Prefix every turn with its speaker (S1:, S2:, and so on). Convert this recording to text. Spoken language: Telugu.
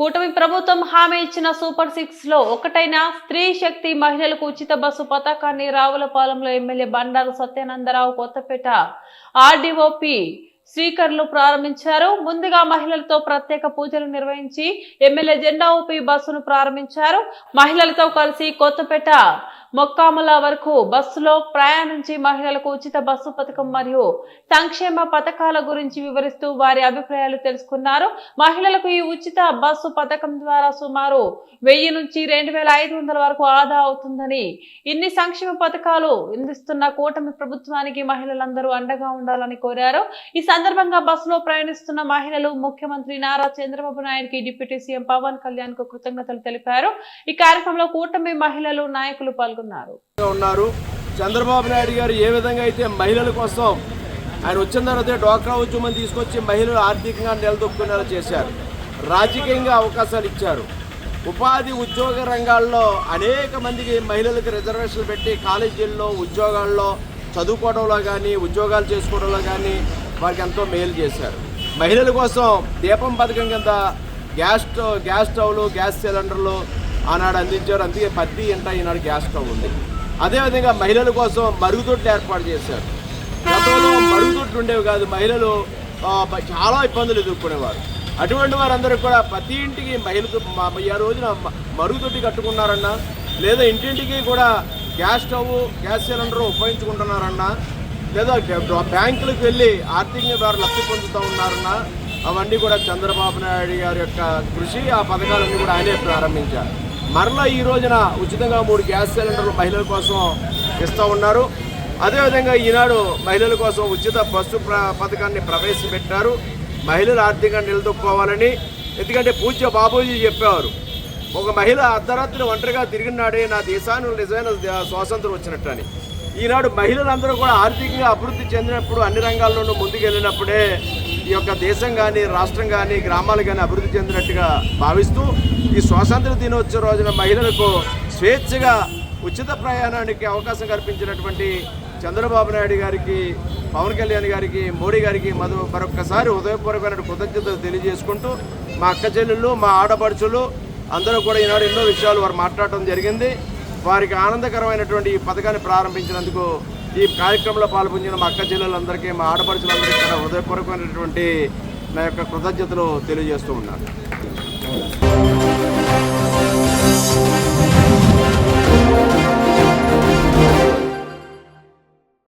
S1: కూటమి ప్రభుత్వం హామీ ఇచ్చిన సూపర్ సిక్స్లో ఒకటైన స్త్రీ శక్తి మహిళలకు ఉచిత బస్సు పథకాన్ని రావులపాలెంలో ఎమ్మెల్యే బండారు సత్యానందరావు కొత్తపేట ఆర్డీఓపి స్పీకర్లు ప్రారంభించారు. ముందుగా మహిళలతో ప్రత్యేక పూజలు నిర్వహించి ఎమ్మెల్యే జెండా ఊపి బస్సును ప్రారంభించారు. మహిళలతో కలిసి కొత్తపేట మొక్కాముల వరకు బస్సులో ప్రయాణించి మహిళలకు ఉచిత బస్సు పథకం మరియు సంక్షేమ పథకాల గురించి వివరిస్తూ వారి అభిప్రాయాలు తెలుసుకున్నారు. మహిళలకు ఈ ఉచిత బస్సు పథకం ద్వారా సుమారు వెయ్యి నుంచి రెండు వేల ఐదు వందల వరకు ఆదా అవుతుందని ఇన్ని సంక్షేమ పథకాలు అందిస్తున్న కూటమి ప్రభుత్వానికి మహిళలందరూ అండగా ఉండాలని కోరారు. ఈ సందర్భంగా బస్సులో ప్రయాణిస్తున్న మహిళలు ముఖ్యమంత్రి నారా చంద్రబాబు నాయుడుకి డిప్యూటీ సీఎం పవన్ కళ్యాణ్కు కృతజ్ఞతలు తెలిపారు. ఈ కార్యక్రమంలో కూటమి మహిళలు నాయకులు పాల్గొన్నారు.
S2: ఉన్నారు. చంద్రబాబు నాయుడు గారు ఏ విధంగా అయితే మహిళల కోసం ఆయన వచ్చిన తర్వాత డ్వాక్రా ఉద్యమం తీసుకొచ్చి మహిళలు ఆర్థికంగా నిలదొక్కునేలా చేశారు. రాజకీయంగా అవకాశాలు ఇచ్చారు. ఉపాధి ఉద్యోగ రంగాల్లో అనేక మందికి మహిళలకు రిజర్వేషన్లు పెట్టి కాలేజీల్లో ఉద్యోగాల్లో చదువుకోవడంలో కానీ ఉద్యోగాలు చేసుకోవడంలో కానీ వారికి ఎంతో మేలు చేశారు. మహిళల కోసం దీపం పథకం కింద గ్యాస్ స్టవ్ గ్యాస్ స్టవ్లు గ్యాస్ సిలిండర్లు ఆనాడు అందించారు. అందుకే పత్తి ఇంట ఈనాడు గ్యాస్ స్టవ్ ఉంది. అదేవిధంగా మహిళల కోసం మరుగుదొడ్లు ఏర్పాటు చేశారు. గతంలో మరుగుదొడ్లు ఉండేవి కాదు. మహిళలు చాలా ఇబ్బందులు ఎదుర్కొనేవారు. అటువంటి వారందరూ కూడా ప్రతి ఇంటికి మహిళకు మ- ఈ రోజున మరుగుదొడ్డి కట్టుకున్నారన్నా లేదా ఇంటింటికి కూడా గ్యాస్ స్టవ్ గ్యాస్ సిలిండర్ ఉపయోగించుకుంటున్నారన్నా లేదా బ్యాంకులకు వెళ్ళి ఆర్థికంగా వారు లబ్ధి పొందుతూ ఉన్నారన్నా అవన్నీ కూడా చంద్రబాబు నాయుడు గారి యొక్క కృషి ఆ పథకాలన్నీ కూడా ఆయనే ప్రారంభించారు. మరలా ఈ రోజున ఉచితంగా మూడు గ్యాస్ సిలిండర్లు మహిళల కోసం ఇస్తూ ఉన్నారు. అదేవిధంగా ఈనాడు మహిళల కోసం ఉచిత బస్సు ప్ర పథకాన్ని ప్రవేశపెట్టారు. మహిళలు ఆర్థికంగా నిలదొక్కోవాలని ఎందుకంటే పూజ్య బాబూజీ చెప్పేవారు ఒక మహిళ అర్ధరాత్రి ఒంటరిగా తిరిగినాడే నా దేశానికి నిజమైన స్వాతంత్రం వచ్చినట్టని. ఈనాడు మహిళలందరూ కూడా ఆర్థికంగా అభివృద్ధి చెందినప్పుడు అన్ని రంగాల్లోనూ ముందుకెళ్ళినప్పుడే ఈ యొక్క దేశం కానీ రాష్ట్రం కానీ గ్రామాలు కానీ అభివృద్ధి చెందినట్టుగా భావిస్తూ ఈ స్వాతంత్ర దినోత్సవ రోజున మహిళలకు స్వేచ్ఛగా ఉచిత ప్రయాణానికి అవకాశం కల్పించినటువంటి చంద్రబాబు నాయుడు గారికి పవన్ కళ్యాణ్ గారికి మోడీ గారికి మధు మరొక్కసారి హృదయపూర్వకమైన కృతజ్ఞతలు తెలియజేసుకుంటూ మా అక్క చెల్లెళ్ళు మా ఆడపడుచులు అందరూ కూడా ఈనాడు ఎన్నో విషయాలు వారు మాట్లాడటం జరిగింది. వారికి ఆనందకరమైనటువంటి ఈ పథకాన్ని ప్రారంభించినందుకు ఈ కార్యక్రమంలో పాల్పొందిన మా అక్క చెల్లెలందరికీ మా ఆడపడుచులందరికీ హృదయపూర్వకమైనటువంటి నా యొక్క కృతజ్ఞతలు తెలియజేస్తూ ఉన్నాను.